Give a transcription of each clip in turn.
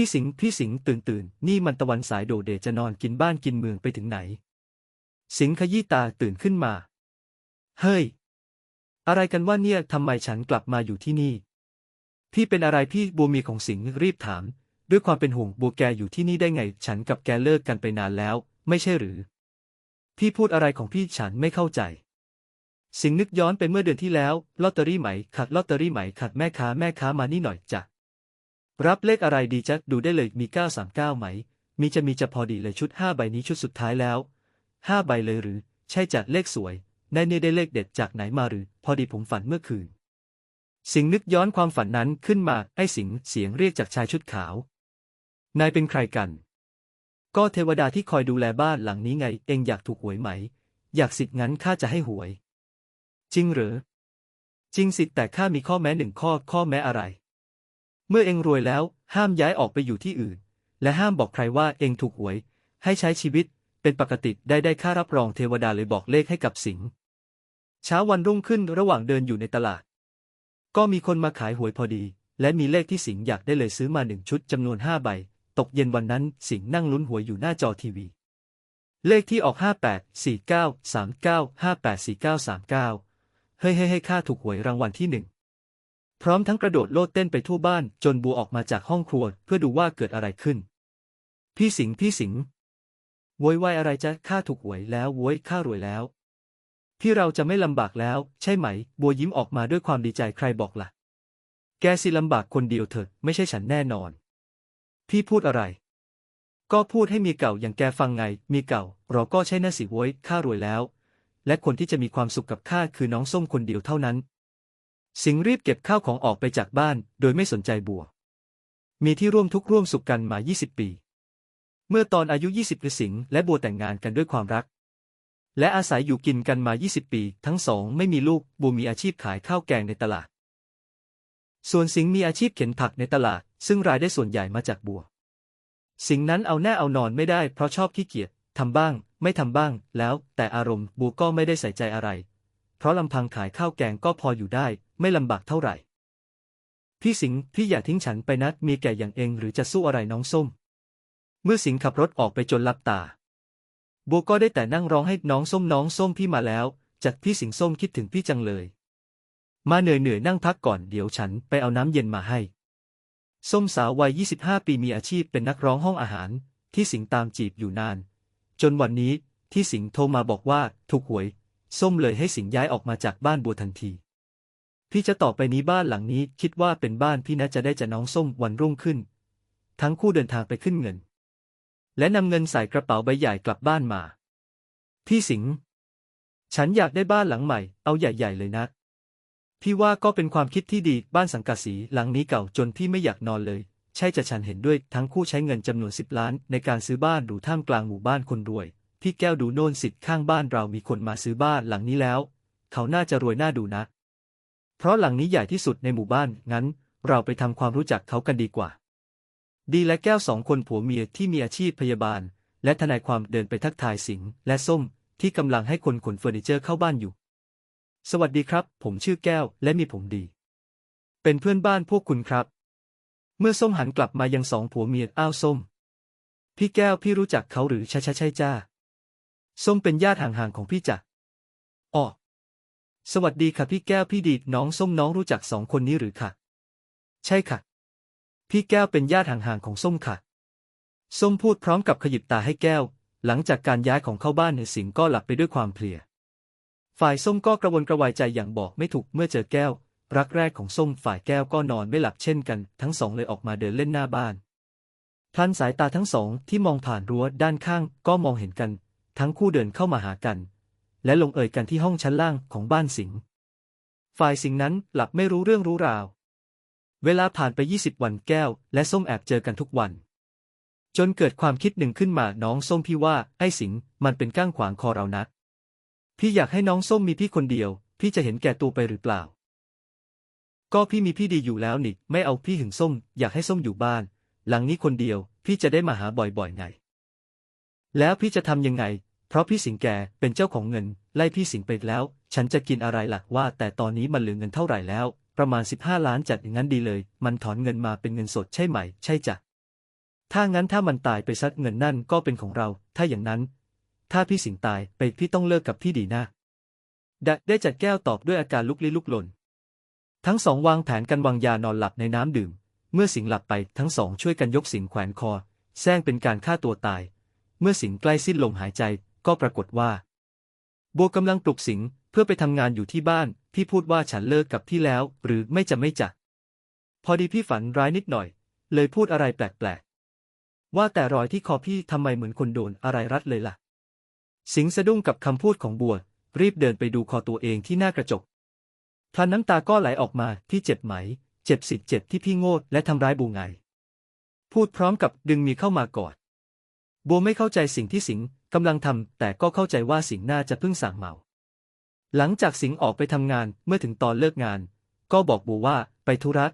พี่สิงห์พี่สิงห์ตื่นตื่นนี่มันตะวันสายโดดเดจะนอนกินบ้านกินเมืองไปถึงไหน สิงห์ขยี้ตาตื่นขึ้นมา เฮ้ย อะไรกันว่าเนี่ยทำไมฉันกลับมาอยู่ที่นี่ พี่เป็นอะไรพี่บัวมีของสิงห์รีบถาม ด้วยความเป็นห่วงบัวแกอยู่ที่นี่ได้ไง ฉันกับแกเลิกกันไปนานแล้ว ไม่ใช่หรือ พี่พูดอะไรของพี่ฉันไม่เข้าใจสิงนึกย้อนไปเมื่อเดือนที่แล้วลอตเตอรี่ไหมขัดลอตเตอรี่ไหมขัดแม่ค้าแม่ค้ามานี่หน่อยจ้ะ รับเลขอะไรดีจ๊ะดูได้เลยมี 939 ไหม มีจะมีจะพอดีเลยชุด 5 ใบนี้ชุดสุดท้ายแล้ว 5 ใบเลยหรือ ใช่จัดเลขสวยนายเนี่ยได้เลขเด็ดจากไหนมาหรือ พอดีผมฝันเมื่อคืน สิงห์นึกย้อนความฝันนั้นขึ้นมาไอ้สิงห์เสียงเรียกจากชายชุดขาวนายเป็นใครกัน ก็เทวดาที่คอยดูแลบ้านหลังนี้ไง เองอยากถูกหวยไหม อยากสิทธิ์งั้นข้าจะให้หวย จริงหรือ จริงสิแต่ข้ามีข้อแม้หนึ่งข้อข้อแม้อะไร เมื่อเองรวยแล้วห้ามย้ายออกไปอยู่ที่อื่น และห้ามบอกใครว่าเองถูกหวย ให้ใช้ชีวิตเป็นปกติได้ได้ค่ารับรองเทวดาเลยบอกเลขให้กับสิงห์เช้าวันรุ่งขึ้นระหว่างเดินอยู่ในตลาด ก็มีคนมาขายหวยพอดี และมีเลขที่สิงห์อยากได้เลยซื้อมาหนึ่งชุดจำนวนห้าใบ ตกเย็นวันนั้นสิงห์นั่งลุ้นหวยอยู่หน้าจอทีวี เลขที่ออก 58 49 39 58 49 39 เฮ้ยเฮ้ยเฮ้ยข้าถูกหวยรางวัลที่หนึ่ง พร้อมทั้งกระโดดโลดเต้นไปทั่วบ้านจนบัวออกมาจากห้องครัวเพื่อดูว่าเกิดอะไรขึ้น พี่สิงพี่สิงโวยวายอะไรจ๊ะข้าถูกหวยแล้วโวยข้ารวยแล้วพี่เราจะไม่ลำบากแล้ว ใช่ไหม บัวยิ้มออกมาด้วยความดีใจใครบอกล่ะ แกสิลำบากคนเดียวเถิดไม่ใช่ฉันแน่นอน พี่พูดอะไร ก็พูดให้มีเก่าอย่างแกฟังไง มีเก่า เราก็ใช่น่าสิโวยข้ารวยแล้ว และคนที่จะมีความสุขกับข้าคือน้องส้มคนเดียวเท่านั้น สิงรีบเก็บข้าวของออกไปจากบ้าน โดยไม่สนใจบัว มีที่ร่วมทุกข์ร่วมสุขกันมา 20 ปี เมื่อตอนอายุ 20สิงและบัวแต่งงานกันด้วยความรัก และอาศัยอยู่กินกันมา 20 ปี ทั้งสองไม่มีลูก บัวมีอาชีพขายข้าวแกงในตลาด ส่วนสิงมีอาชีพเข็นผักในตลาด ซึ่งรายได้ส่วนใหญ่มาจากบัว สิงนั้นเอาแน่เอานอนไม่ได้เพราะชอบขี้เกียจทำบ้าง ไม่ทำบ้าง แล้ว แต่อารมณ์บัวก็ไม่ได้ใส่ใจอะไร เพราะลำพังขายข้าวแกงก็พออยู่ได้ ไม่ลำบากเท่าไหร่ พี่สิงห์พี่อย่าทิ้งฉันไปนะมีแก่อย่างเองหรือจะสู้อะไรน้องส้ม เมื่อสิงห์ขับรถออกไปจนลับตา บัวก็ได้แต่นั่งร้องให้น้องส้มน้องส้มพี่มาแล้ว จากพี่สิงห์ส้มคิดถึงพี่จังเลย มาเหนื่อยเหนื่อยนั่งพักก่อนเดี๋ยวฉันไปเอาน้ำเย็นมาให้ ส้มสาววัย 25 ปีมีอาชีพเป็นนักร้องห้องอาหาร ที่สิงห์ตามจีบอยู่นาน จนวันนี้ที่สิงห์โทรมาบอกว่าถูกหวย ส้มเลยให้สิงย้ายออกมาจากบ้านบัวทันที พี่จะต่อไปนี้บ้านหลังนี้คิดว่าเป็นบ้านพี่นะจะได้จะน้องส้มวันรุ่งขึ้น ทั้งคู่เดินทางไปขึ้นเงิน และนำเงินใส่กระเป๋าใบใหญ่กลับบ้านมา พี่สิงฉันอยากได้บ้านหลังใหม่ เอาใหญ่ ๆ เลยนะ พี่ว่าก็เป็นความคิดที่ดี บ้านสังกะสีหลังนี้เก่าจนพี่ไม่อยากนอนเลย ใช่จะฉันเห็นด้วย ทั้งคู่ใช้เงินจำนวนสิบล้านในการซื้อบ้านหรูท่ามกลางหมู่บ้านคนรวย พี่แก้วดูโน่นสิทธิ์ข้างบ้านเรามีคนมาซื้อบ้านหลังนี้แล้ว เขาน่าจะรวยน่าดูนะ เพราะหลังนี้ใหญ่ที่สุดในหมู่บ้าน งั้น เราไปทำความรู้จักเขากันดีกว่า ดีและแก้วสองคนผัวเมียที่มีอาชีพพยาบาล และทนายความเดินไปทักทายสิงห์และส้มที่กำลังให้คนขนเฟอร์นิเจอร์เข้าบ้านอยู่ สวัสดีครับ ผมชื่อแก้วและมีผมดี เป็นเพื่อนบ้านพวกคุณครับ เมื่อส้มหันกลับมายังสองผัวเมียอ้าวส้ม พี่แก้วพี่รู้จักเขาหรือใช่ใช่ใช่จ้า ส้มเป็นญาติห่างๆของพี่จ้ะอ๋อสวัสดีค่ะพี่แก้วพี่ดีดน้องส้มน้องรู้จักสองคนนี้หรือค่ะ ใช่ค่ะ พี่แก้วเป็นญาติห่างๆของส้มค่ะ ส้มพูดพร้อมกับขยิบตาให้แก้ว หลังจากการย้ายของเข้าบ้านในสิงก็หลับไปด้วยความเพลีย ฝ่ายส้มก็กระวนกระวายใจอย่างบอกไม่ถูกเมื่อเจอแก้ว รักแรกของส้มฝ่ายแก้วก็นอนไม่หลับเช่นกัน ทั้งสองเลยออกมาเดินเล่นหน้าบ้านพลันสายตาทั้งสองที่มองผ่านรั้วด้านข้างก็มองเห็นกัน ทั้งคู่เดินเข้ามาหากัน และลงเอยกันที่ห้องชั้นล่างของบ้านสิงห์ฝ่ายสิงห์นั้นหลับไม่รู้เรื่องรู้ราว เวลาผ่านไป 20 วันแก้ว และส้มแอบเจอกันทุกวัน จนเกิดความคิดหนึ่งขึ้นมาน้องส้มพี่ว่าไอ้สิงห์มันเป็นก้างขวางคอเรานะพี่อยากให้น้องส้มมีพี่คนเดียว พี่จะเห็นแก่ตัวไปหรือเปล่า ก็พี่มีพี่ดีอยู่แล้วนี่ไม่เอาพี่หึงส้ม อยากให้ส้มอยู่บ้าน หลังนี้คนเดียว พี่จะได้มาหาบ่อยๆไงแล้วพี่จะทำยังไง เพราะพี่สิงแกเป็นเจ้าของเงิน ไล่พี่สิงไปแล้ว ฉันจะกินอะไรล่ะว่า แต่ตอนนี้มันเหลือเงินเท่าไหร่แล้ว ประมาณ 15 ล้านจัดอย่างนั้นดีเลย มันถอนเงินมาเป็นเงินสดใช่ไหม ใช่จ้ะถ้างั้นถ้ามันตายไปซัดเงินนั่นก็เป็นของเรา ถ้าอย่างนั้น ถ้าพี่สิงตายไปพี่ต้องเลิกกับพี่ดีนะดได้จัดแก้วตอบด้วยอาการลุกลี้ลุกลน ทั้งสองวางแผนกันวางยานอนหลับในน้ำดื่ม เมื่อสิงหลับไปทั้งสองช่วยกันยกสิงแขวนคอแซงเป็นการฆ่าตัวตาย เมื่อสิงใกล้สิ้นลมหายใจ ก็ปรากฏว่า บัวกำลังปลุกสิงเพื่อไปทำงานอยู่ที่บ้าน พี่พูดว่าฉันเลิกกับพี่แล้ว หรือไม่จะไม่จะ พอดีพี่ฝันร้ายนิดหน่อย เลยพูดอะไรแปลกๆ ว่าแต่รอยที่คอพี่ทำไมเหมือนคนโดนอะไรรัดเลยล่ะ สิงสะดุ้งกับคำพูดของบัว รีบเดินไปดูคอตัวเองที่หน้ากระจกพลันน้ำตาก็ไหลออกมาพี่เจ็บไหม เจ็บสิเจ็บที่พี่โง่และทำร้ายบูไง พูดพร้อมกับดึงมีเข้ามากอดบัวไม่เข้าใจสิ่งที่สิง กำลังทำแต่ก็เข้าใจว่าสิงห์น่าจะเพิ่งสั่งเมา หลังจากสิงห์ออกไปทำงานเมื่อถึงตอนเลิกงาน ก็บอกบัวว่าไปธุระ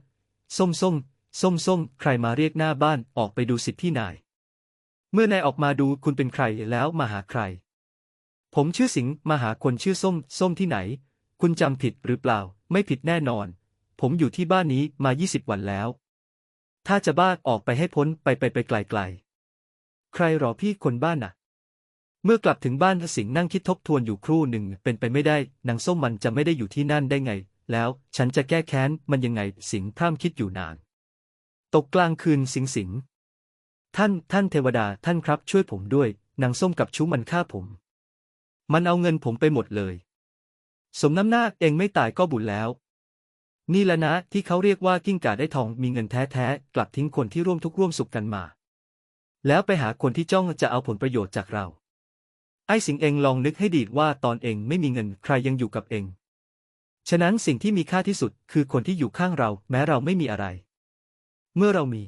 ส้มส้มส้มส้มใครมาเรียกหน้าบ้านออกไปดูสิทธิ์ที่นาย เมื่อนายออกมาดูคุณเป็นใครแล้วมาหาใคร ผมชื่อสิงห์มาหาคนชื่อส้ม ส้มที่ไหน คุณจำผิดหรือเปล่า ไม่ผิดแน่นอน ผมอยู่ที่บ้านนี้มา 20 วันแล้ว ถ้าจะบ้าออกไปให้พ้นไปไปไปไกลๆ ใครหรอพี่คนบ้านน่ะ เมื่อกลับถึงบ้านสิงห์นั่งคิดทบทวนอยู่ครู่หนึ่ง เป็นไปไม่ได้นางส้มมันจะไม่ได้อยู่ที่นั่นได้ไง แล้วฉันจะแก้แค้นมันยังไงสิงห์พร่ำคิดอยู่นาน ตกกลางคืนสิงห์สิงห์ท่านท่านเทวดาท่านครับช่วยผมด้วยนางส้มกับชู้มันฆ่าผม มันเอาเงินผมไปหมดเลย สมน้ำหน้าเองไม่ตายก็บุญแล้ว นี่แหละนะที่เขาเรียกว่ากิ้งก่าได้ทองมีเงินแท้ๆกลับทิ้งคนที่ร่วมทุกข์ร่วมสุขกันมา แล้วไปหาคนที่จ้องจะเอาผลประโยชน์จากเรา ไอ้สิงเองลองนึกให้ดีว่าตอนเองไม่มีเงินใครยังอยู่กับเอง ฉะนั้นสิ่งที่มีค่าที่สุดคือคนที่อยู่ข้างเราแม้เราไม่มีอะไร เมื่อเรามี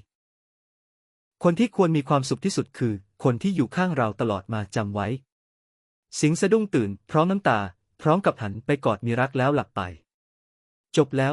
คนที่ควรมีความสุขที่สุดคือ คนที่อยู่ข้างเราตลอดมาจำไว้ สิงสะดุ้งตื่น พร้อมน้ำตา พร้อมกับหันไปกอดมีรักแล้วหลับไป จบแล้ว